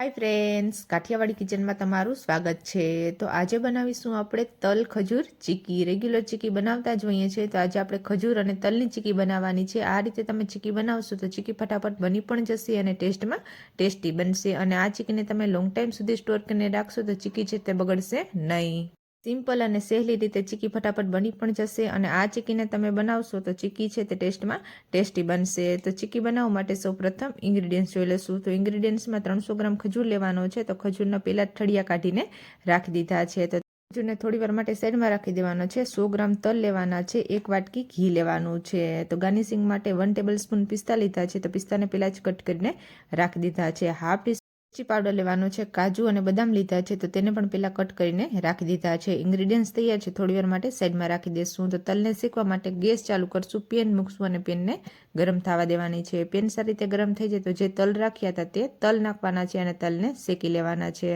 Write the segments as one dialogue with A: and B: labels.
A: Hi friends Kathiawadi કિચનમાં તમારું સ્વાગત છે. તો આજે બનાવીશું આપણે તલ ખજૂર ચીકી. રેગ્યુલર ચીકી બનાવતા જ હોઈએ છીએ. તો આજે આપણે ખજૂર અને તલની ચીકી બનાવવાની છે. આ રીતે તમે ચીકી બનાવશો તો ચીકી ફટાફટ બની પણ જશે અને ટેસ્ટમાં ટેસ્ટી બનશે. અને આ ચીકીને તમે લોંગ ટાઈમ સુધી સ્ટોર કરીને રાખશો તો ચીકી છે તે બગડશે નહીં. સિમ્પલ અને સહેલી રીતે ચીકી ફટાફટ બની પણ જશે અને આ ચીકીને તમે બનાવશો તો ચીકી છે તે ટેસ્ટમાં ટેસ્ટી બનશે. તો ચીકી બનાવવા માટે સૌ પ્રથમ ઇન્ગ્રીડિયન્ટ્સ જોઈ લઈશું. તો ઇન્ગ્રીડિયન્ટ્સમાં ત્રણસો ગ્રામ ખજૂર લેવાનો છે. તો ખજૂરના પહેલાં ઠળિયા કાઢીને રાખી દીધા છે. તો ખજૂરને થોડી વાર માટે સાઈડમાં રાખી દેવાનો છે. સો ગ્રામ તલ લેવાના છે. એક વાટકી ઘી લેવાનું છે. તો ગાર્નિશિંગ માટે વન ટેબલ સ્પૂન પિસ્તા લીધા છે. તો પિસ્તાને પહેલાં જ કટ કરીને રાખી દીધા છે. હાફ મિર્ચી પાવડર લેવાનો છે, કાજુ અને બદામ લીધા છે, તો તેને પણ પહેલાં કટ કરીને રાખી દીધા છે. ઇન્ગ્રીડિયન્ટ્સ તૈયાર છે, થોડી વાર માટે સાઈડમાં રાખી દઈશું તો તલને શેકવા માટે ગેસ ચાલુ કરશું, પેન મૂકશું અને પેનને ગરમ થવા દેવાની છે. પેન સારી રીતે ગરમ થઈ જાય તો જે તલ રાખ્યા હતા તે તલ નાખવાના છે અને તલને શેકી લેવાના છે.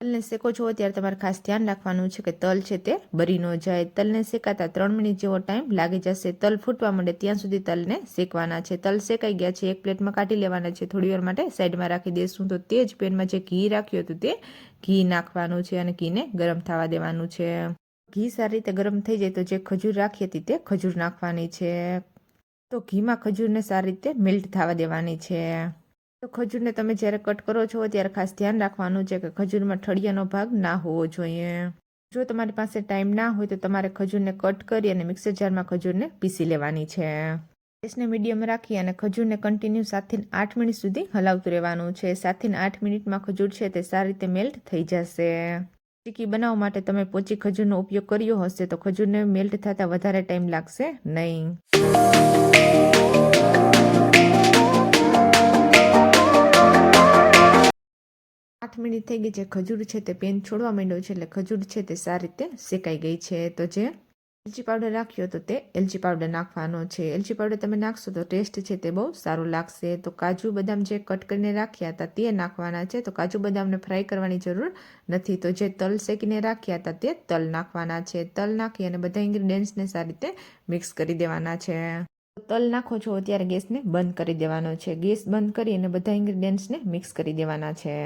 A: તલને શેકો છો ત્યારે તમારે ખાસ ધ્યાન રાખવાનું છે કે તલ છે તે બરી ન જાય. તલને શેકાતા ત્રણ મિનિટ જેવો ટાઈમ લાગી જશે. તલ ફૂટવા માંડે ત્યાં સુધી તલને શેકવાના છે. તલ શેકાઈ ગયા છે, એક પ્લેટમાં કાઢી લેવાના છે. થોડી વાર માટે સાઈડમાં રાખી દઈશું તો તે જ પેનમાં જે ઘી રાખ્યું હતું તે ઘી નાખવાનું છે અને ઘીને ગરમ થવા દેવાનું છે. ઘી સારી રીતે ગરમ થઈ જાય તો જે ખજૂર રાખી હતી તે ખજૂર નાખવાની છે. તો ઘીમાં ખજૂરને સારી રીતે મેલ્ટ થવા દેવાની છે. તો ખજૂરને તમે જ્યારે કટ કરો છો ત્યારે ખાસ ધ્યાન રાખવાનું છે કે ખજૂરમાં ઠળિયાનો ભાગ ના હોવો જોઈએ. જો તમારી પાસે ટાઈમ ના હોય તો તમારે ખજૂરને કટ કરી અને મિક્સર જારમાં ખજૂરને પીસી લેવાની છે. ગેસને મીડિયમ રાખી અને ખજૂરને કન્ટિન્યુ સાતથી આઠ મિનિટ સુધી હલાવતું રહેવાનું છે. સાતથી આઠ મિનિટમાં ખજૂર છે તે સારી રીતે મેલ્ટ થઈ જશે. ચીકી બનાવવા માટે તમે પોચી ખજૂરનો ઉપયોગ કર્યો હશે તો ખજૂરને મેલ્ટ થતાં વધારે ટાઈમ લાગશે નહીં. આઠ મિનિટ થઈ ગઈ છે. ખજૂર છે તે પેન છોડવા માંડ્યો છે એટલે ખજૂર છે તે સારી રીતે શેકાઈ ગઈ છે. તો જે એલચી પાવડર રાખ્યો તો તે એલચી પાવડર નાખવાનો છે. એલચી પાવડર તમે નાખશો તો ટેસ્ટ છે તે બહુ સારું લાગશે. તો કાજુ બદામ જે કટ કરીને રાખ્યા હતા તે નાખવાના છે. તો કાજુ બદામને ફ્રાય કરવાની જરૂર નથી. તો જે તલ શેકીને રાખ્યા હતા તે તલ નાખવાના છે. તલ નાખી અને બધા ઇન્ગ્રીડિયન્ટ્સને સારી રીતે મિક્સ કરી દેવાના છે. તલ નાખો છો ત્યારે ગેસને બંધ કરી દેવાનો છે. ગેસ બંધ કરી અને બધા ઇન્ગ્રીડિયન્ટ્સને મિક્સ કરી દેવાના છે.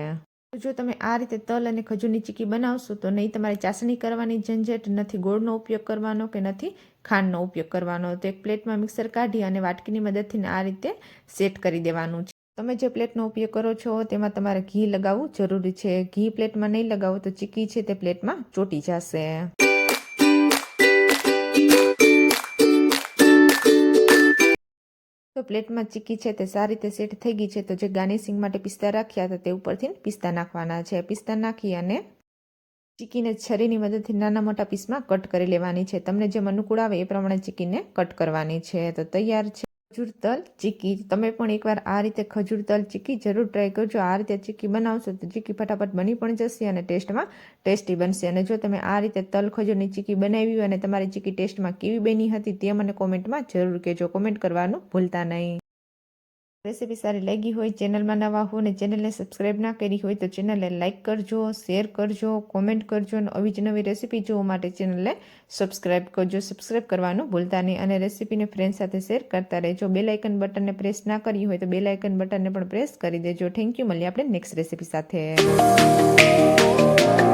A: જો તમે આ રીતે તલ અને ખજૂરની ચીકી બનાવશો, તો નહીં તમારે ચાસણી કરવાની ઝંઝટ, નથી ગોળનો ઉપયોગ કરવાનો કે નથી ખાંડનો ઉપયોગ કરવાનો. તો એક પ્લેટમાં મિક્સર કાઢી અને વાટકીની મદદથી આ રીતે સેટ કરી દેવાનું છે. તમે જે પ્લેટનો ઉપયોગ કરો છો, તેમાં તમારે ઘી લગાવવું જરૂરી છે. ઘી પ્લેટમાં નહીં લગાવો તો ચીકી છે તે પ્લેટમાં ચોટી જશે. પ્લેટમાં ચીકી છે તે સારી રીતે સેટ થઈ ગઈ છે તો જે ગાર્નિશિંગ માટે પિસ્તા રાખ્યા હતા તે ઉપરથી પિસ્તા નાખવાના છે. પિસ્તા નાખી અને ચીકીને છરીની મદદથી નાના મોટા પીસમાં કટ કરી લેવાની છે. તમને જેમ અનુકૂળ આવે એ પ્રમાણે ચીકીને કટ કરવાની છે. તો તૈયાર છે. ખજૂર તલ ચીકી. તમે પણ એકવાર આ રીતે ખજૂર તલ ચીકી જરૂર ટ્રાય કરજો. આ રીતે ચીકી બનાવશો તો ચીકી ફટાફટ બની પણ જશે અને ટેસ્ટમાં ટેસ્ટી બનશે. અને જો તમે આ રીતે તલ ખજૂરની ચીકી બનાવી અને તમારી ચીકી ટેસ્ટમાં કેવી બની હતી તે મને કોમેન્ટમાં જરૂર કહેજો. કોમેન્ટ કરવાનું ભૂલતા નહીં. રેસીપી સારી લાગી હોય, ચેનલમાં નવા હો અને ચેનલને સબસ્ક્રાઈબ ના કરી હોય તો ચેનલને લાઇક કરજો શેર કરજો કોમેન્ટ કરજો અને આવી જ નવી રેસીપી જોવા માટે ચેનલને સબસ્ક્રાઈબ કરજો. સબસ્ક્રાઈબ કરવાનું ભૂલતા નહીં અને રેસીપીને ફ્રેન્ડ સાથે શેર કરતા રહેજો. બે લાઇકન બટનને પ્રેસ ના કરી હોય તો બે લાઇકન બટનને પણ પ્રેસ કરી દેજો. થેન્ક યુ મળીએ આપણે નેક્સ્ટ રેસીપી સાથે.